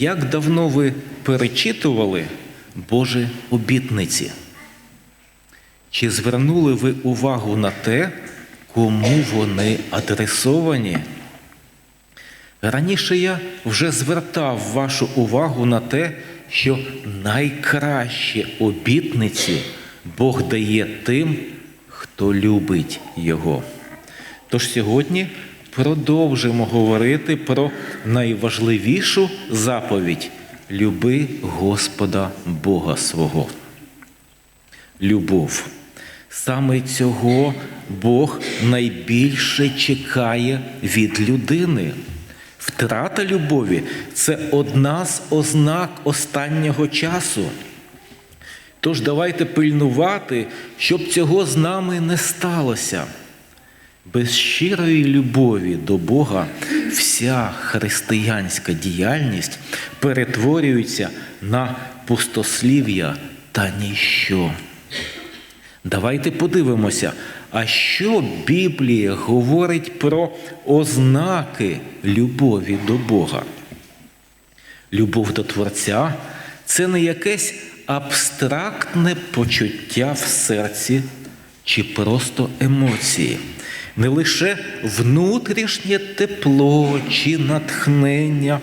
Як давно ви перечитували Божі обітниці? Чи звернули ви увагу на те, кому вони адресовані? Раніше я вже звертав вашу увагу на те, що найкращі обітниці Бог дає тим, хто любить Його. Тож сьогодні продовжимо говорити про найважливішу заповідь люби Господа Бога свого. Любов. Саме цього Бог найбільше чекає від людини. Втрата любові це одна з ознак останнього часу. Тож давайте пильнувати, щоб цього з нами не сталося. Без щирої любові до Бога вся християнська діяльність перетворюється на пустослів'я та ніщо. Давайте подивимося, а що Біблія говорить про ознаки любові до Бога? Любов до Творця це не якесь абстрактне почуття в серці чи просто емоції, не лише внутрішнє тепло чи натхнення,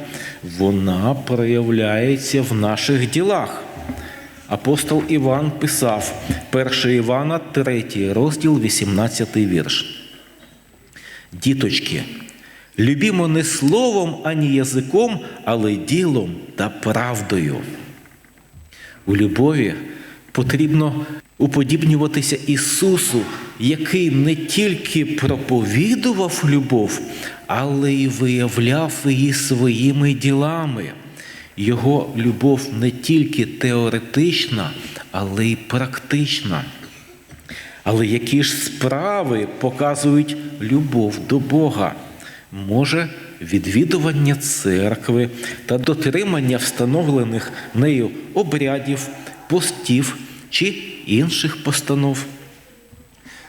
вона проявляється в наших ділах. Апостол Іван писав 1 Івана, 3 розділ, 18 вірш. Діточки, любімо не словом, ані язиком, але ділом та правдою. У любові потрібно уподібнюватися Ісусу, який не тільки проповідував любов, але й виявляв її своїми ділами. Його любов не тільки теоретична, але й практична. Але які ж справи показують любов до Бога? Може, відвідування церкви та дотримання встановлених нею обрядів, постів чи інших постанов.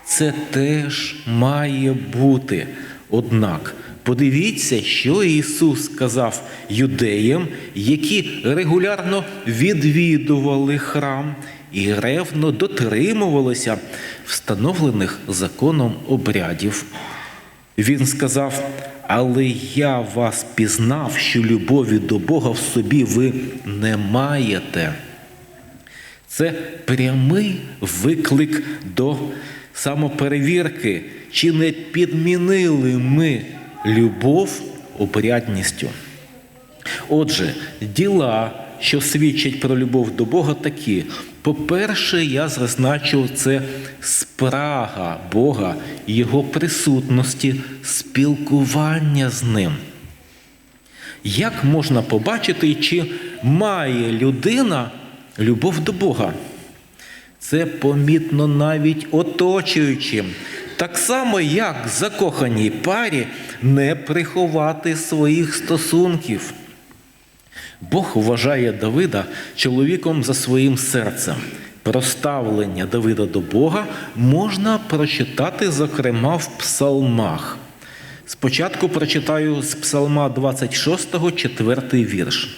Це теж має бути. Однак подивіться, що Ісус сказав юдеям, які регулярно відвідували храм і ревно дотримувалися встановлених законом обрядів. Він сказав: але я вас пізнав, що любові до Бога в собі ви не маєте. Це прямий виклик до самоперевірки, чи не підмінили ми любов обрядністю. Отже, діла, що свідчать про любов до Бога, такі. По-перше, я зазначив це спрага Бога, Його присутності, спілкування з Ним. Як можна побачити, чи має людина любов до Бога? Це помітно навіть оточуючим. Так само, як закоханій парі не приховати своїх стосунків. Бог вважає Давида чоловіком за своїм серцем. Проставлення Давида до Бога можна прочитати, зокрема, в псалмах. Спочатку прочитаю з псалма 26, 4 вірш.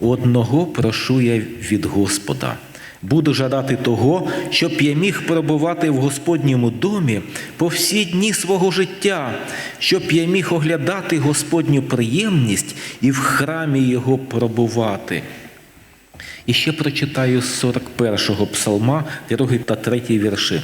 Одного прошу я від Господа. Буду жадати того, щоб я міг перебувати в Господньому домі по всі дні свого життя, щоб я міг оглядати Господню приємність і в храмі Його пробувати. І ще прочитаю з 41-го псалма, 2 та 3 вірші.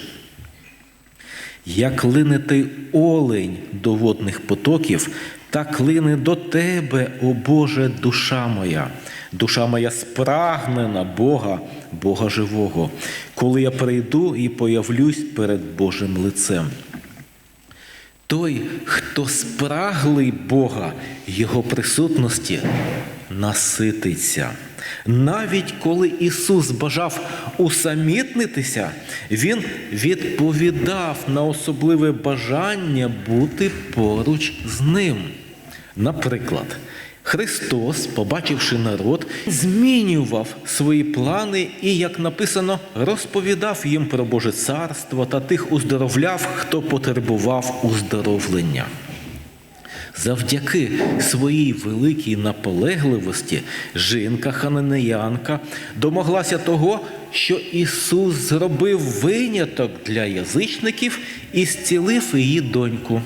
Як линетий олень до водних потоків, так лине до тебе, о Боже, душа моя. Душа моя спрагнена Бога, Бога живого, коли я прийду і появлюсь перед Божим лицем. Той, хто спраглий Бога, Його присутності, насититься. Навіть коли Ісус бажав усамітнитися, Він відповідав на особливе бажання бути поруч з ним. Наприклад, Христос, побачивши народ, змінював свої плани і, як написано, розповідав їм про Боже царство та тих уздоровляв, хто потребував уздоровлення. Завдяки своїй великій наполегливості жінка хананеянка домоглася того, що Ісус зробив виняток для язичників і зцілив її доньку.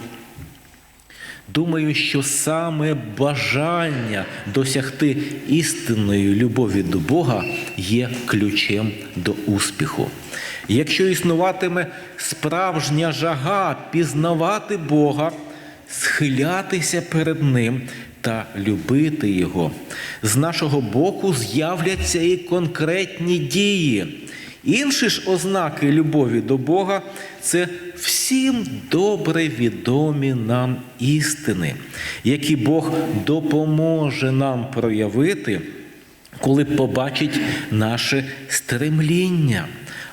Думаю, що саме бажання досягти істинної любові до Бога є ключем до успіху. Якщо існуватиме справжня жага пізнавати Бога, схилятися перед Ним та любити Його, з нашого боку з'являться і конкретні дії. Інші ж ознаки любові до Бога це всім добре відомі нам істини, які Бог допоможе нам проявити, коли побачить наше стремління.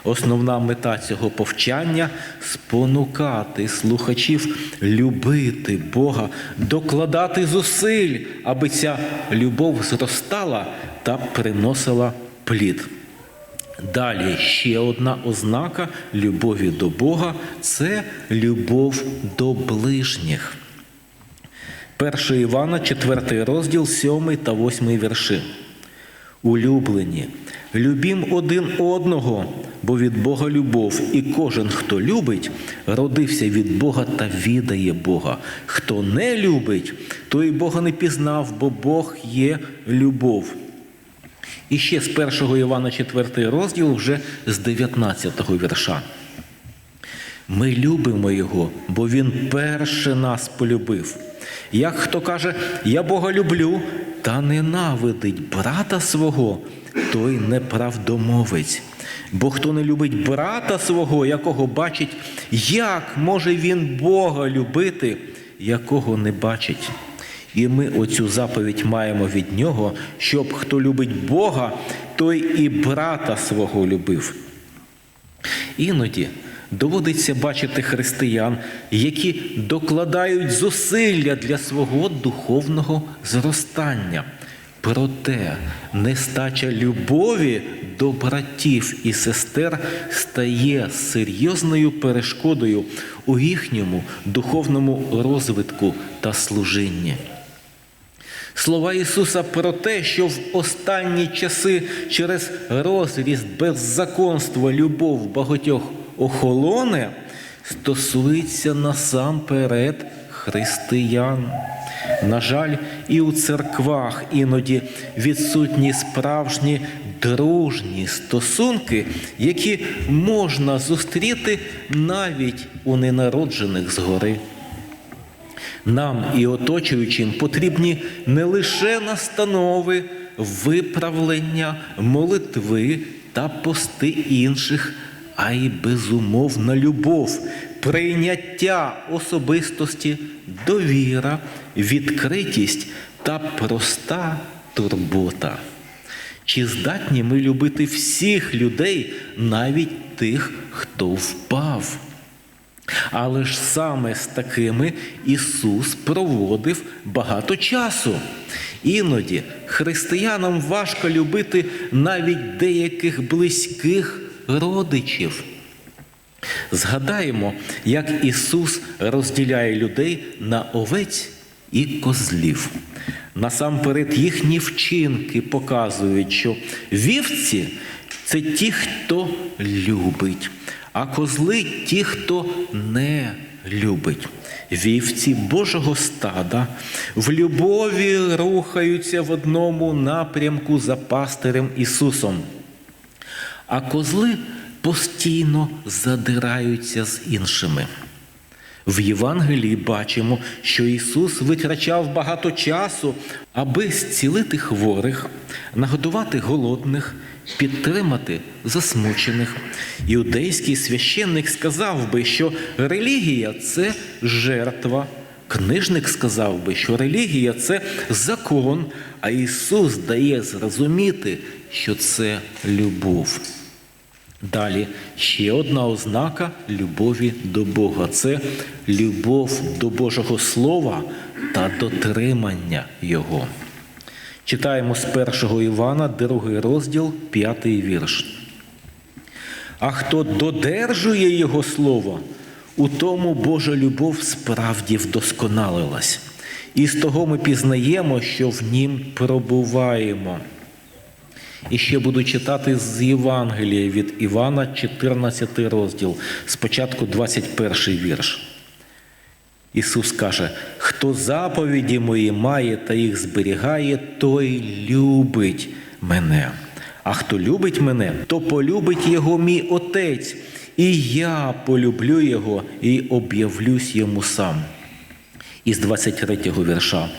Основна мета цього повчання спонукати слухачів любити Бога, докладати зусиль, аби ця любов зростала та приносила плід. Далі ще одна ознака любові до Бога це любов до ближніх. 1 Івана, 4 розділ, 7 та 8 вірши. Улюблені, любім один одного, бо від Бога любов, і кожен, хто любить, родився від Бога та відає Бога. Хто не любить, той Бога не пізнав, бо Бог є любов. І ще з 1 Івана 4 розділ, вже з 19 вірша. Ми любимо Його, бо Він перше нас полюбив. Як хто каже, я Бога люблю, та ненавидить брата свого, той неправдомовець. Бо хто не любить брата свого, якого бачить, як може він Бога любити, якого не бачить. І ми оцю заповідь маємо від нього, щоб хто любить Бога, той і брата свого любив. Іноді доводиться бачити християн, які докладають зусилля для свого духовного зростання. Проте нестача любові до братів і сестер стає серйозною перешкодою у їхньому духовному розвитку та служінні. Слова Ісуса про те, що в останні часи через розріст беззаконства любов багатьох охолоне, стосується насамперед християн. На жаль, і у церквах іноді відсутні справжні дружні стосунки, які можна зустріти навіть у ненароджених згори. Нам і оточуючим потрібні не лише настанови, виправлення, молитви та пости інших, а й безумовна любов, прийняття особистості, довіра, відкритість та проста турбота. Чи здатні ми любити всіх людей, навіть тих, хто впав? Але ж саме з такими Ісус проводив багато часу. Іноді християнам важко любити навіть деяких близьких родичів. Згадаємо, як Ісус розділяє людей на овець і козлів. Насамперед їхні вчинки показують, що вівці це ті, хто любить, а козли ті, хто не любить. Вівці Божого стада в любові рухаються в одному напрямку за пастирем Ісусом, а козли постійно задираються з іншими. В Євангелії бачимо, що Ісус витрачав багато часу, аби зцілити хворих, нагодувати голодних, підтримати засмучених. Іудейський священник сказав би, що релігія це жертва. Книжник сказав би, що релігія це закон, а Ісус дає зрозуміти, що це любов. Далі ще одна ознака любові до Бога це любов до Божого Слова та дотримання Його. Читаємо з 1 Івана, другий розділ, п'ятий вірш. А хто додержує Його Слово, у тому Божа любов справді вдосконалилась. і з того ми пізнаємо, що в нім пробуваємо. І ще буду читати з Євангелія від Івана, 14 розділ, спочатку 21 вірш. Ісус каже: хто заповіді мої має та їх зберігає, той любить мене. А хто любить мене, то полюбить його мій Отець, і я полюблю його і об'явлюсь йому сам. Із 23 вірша.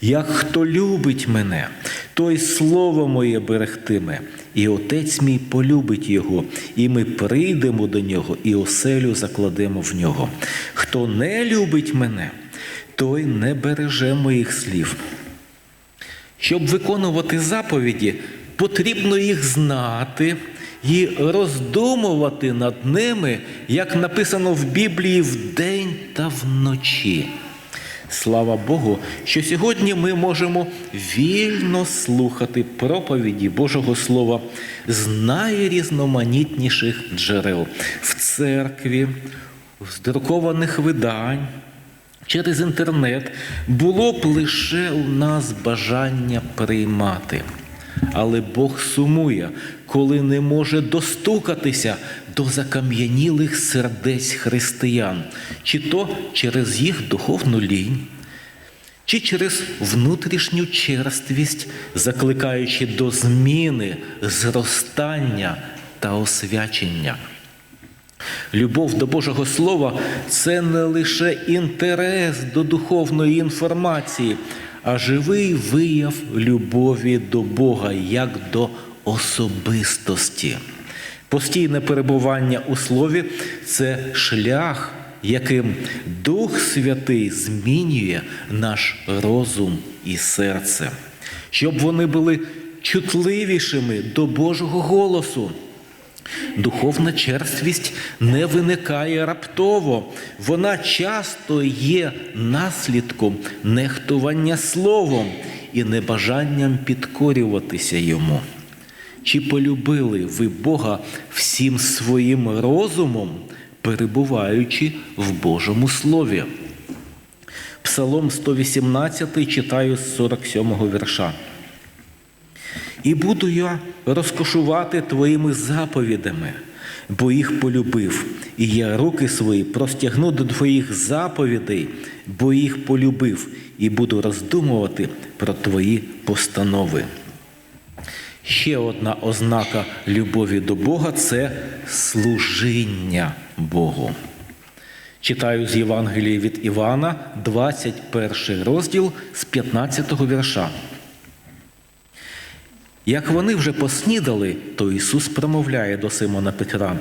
Як хто любить мене, той слово моє берегтиме, і отець мій полюбить його, і ми прийдемо до нього, і оселю закладемо в нього. Хто не любить мене, той не береже моїх слів. Щоб виконувати заповіді, потрібно їх знати і роздумувати над ними, як написано в Біблії вдень та вночі. Слава Богу, що сьогодні ми можемо вільно слухати проповіді Божого Слова з найрізноманітніших джерел в церкві, з друкованих видань. Через інтернет було б лише у нас бажання приймати. Але Бог сумує, коли не може достукатися до закам'янілих сердець християн, чи то через їх духовну лінь, чи через внутрішню черствість, закликаючи до зміни, зростання та освячення. Любов до Божого Слова це не лише інтерес до духовної інформації, а живий вияв любові до Бога як до особистості. Постійне перебування у слові це шлях, яким Дух Святий змінює наш розум і серце, щоб вони були чутливішими до Божого голосу. Духовна черствість не виникає раптово, вона часто є наслідком нехтування словом і небажанням підкорюватися йому. Чи полюбили ви Бога всім своїм розумом, перебуваючи в Божому Слові? Псалом 118 читаю з 47 вірша. І буду я розкошувати твоїми заповідами, бо їх полюбив, і я руки свої простягну до твоїх заповідей, бо їх полюбив, і буду роздумувати про твої постанови. Ще одна ознака любові до Бога це служіння Богу. Читаю з Євангелії від Івана, 21 розділ з 15 вірша. Як вони вже поснідали, то Ісус промовляє до Симона Петра: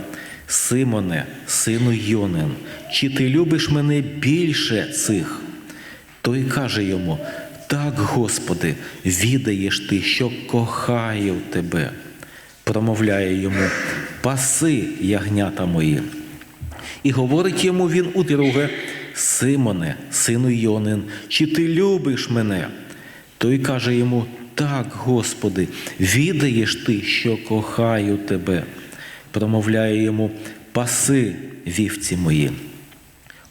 Симоне, сину Йонин, чи ти любиш мене більше цих? Той каже йому: Так, Господи, відаєш ти, що кохаю тебе. Промовляє йому, паси ягнята мої. І говорить йому він удруге: Симоне, сину Йонин, чи ти любиш мене? Той каже йому: Так, Господи, відаєш ти, що кохаю тебе. Промовляє йому, паси вівці мої.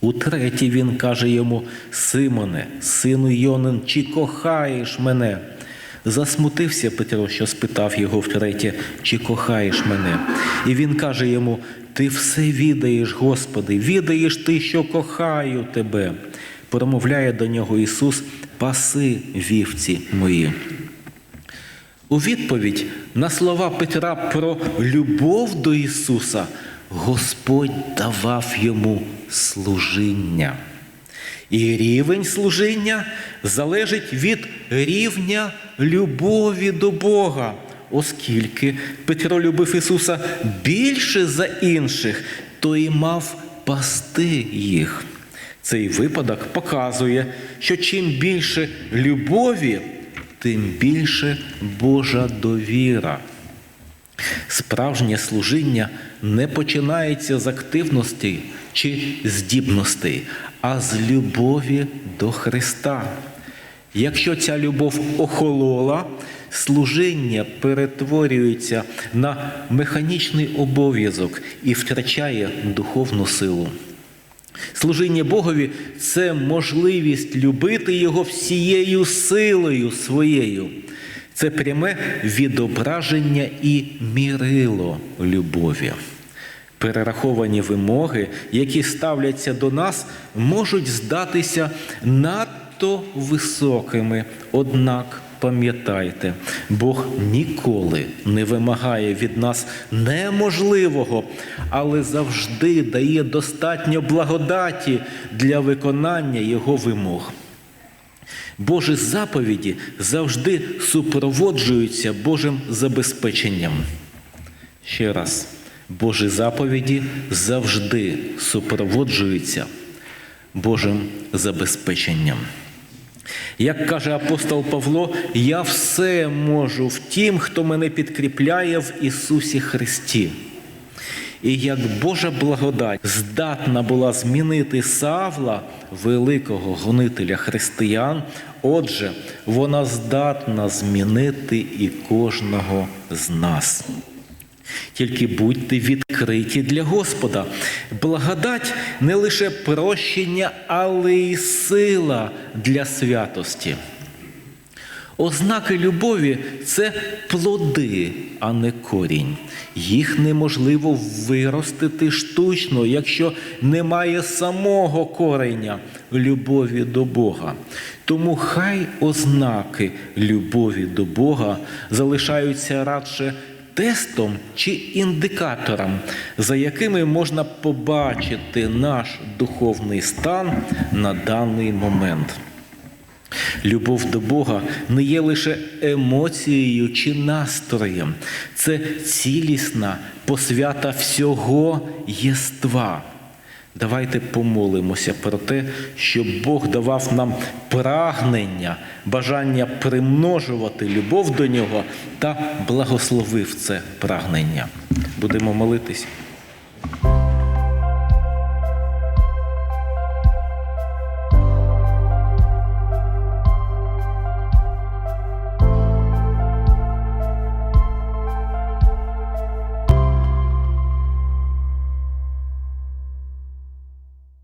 Утретє він каже йому: Симоне, сину Йонин, чи кохаєш мене? Засмутився Петро, що спитав його втретє, чи кохаєш мене. І він каже йому: Ти все відаєш, Господи, відаєш ти, що кохаю тебе. Промовляє до нього Ісус, паси вівці мої. У відповідь на слова Петра про любов до Ісуса Господь давав йому служіння. І рівень служіння залежить від рівня любові до Бога, оскільки Петро любив Ісуса більше за інших, то і мав пасти їх. Цей випадок показує, що чим більше любові, тим більше Божа довіра. Справжнє служіння не починається з активності чи здібностей, а з любові до Христа. Якщо ця любов охолола, служіння перетворюється на механічний обов'язок і втрачає духовну силу. Служіння Богові це можливість любити Його всією силою своєю. Це пряме відображення і мірило любові. Перераховані вимоги, які ставляться до нас, можуть здатися надто високими. Однак пам'ятайте, Бог ніколи не вимагає від нас неможливого, але завжди дає достатньо благодаті для виконання Його вимог. Божі заповіді завжди супроводжуються Божим забезпеченням. Ще раз, Божі заповіді завжди супроводжуються Божим забезпеченням. Як каже апостол Павло, я все можу в тім, хто мене підкріпляє в Ісусі Христі. І як Божа благодать здатна була змінити Савла, великого гонителя християн, отже, вона здатна змінити і кожного з нас. Тільки будьте відкриті для Господа. Благодать не лише прощення, але й сила для святості. Ознаки любові це плоди, а не корінь. Їх неможливо виростити штучно, якщо немає самого кореня любові до Бога. Тому хай ознаки любові до Бога залишаються радше тестом чи індикатором, за якими можна побачити наш духовний стан на даний момент. Любов до Бога не є лише емоцією чи настроєм, це цілісна посвята всього єства. Давайте помолимося про те, щоб Бог давав нам прагнення, бажання примножувати любов до нього та благословив це прагнення. Будемо молитись.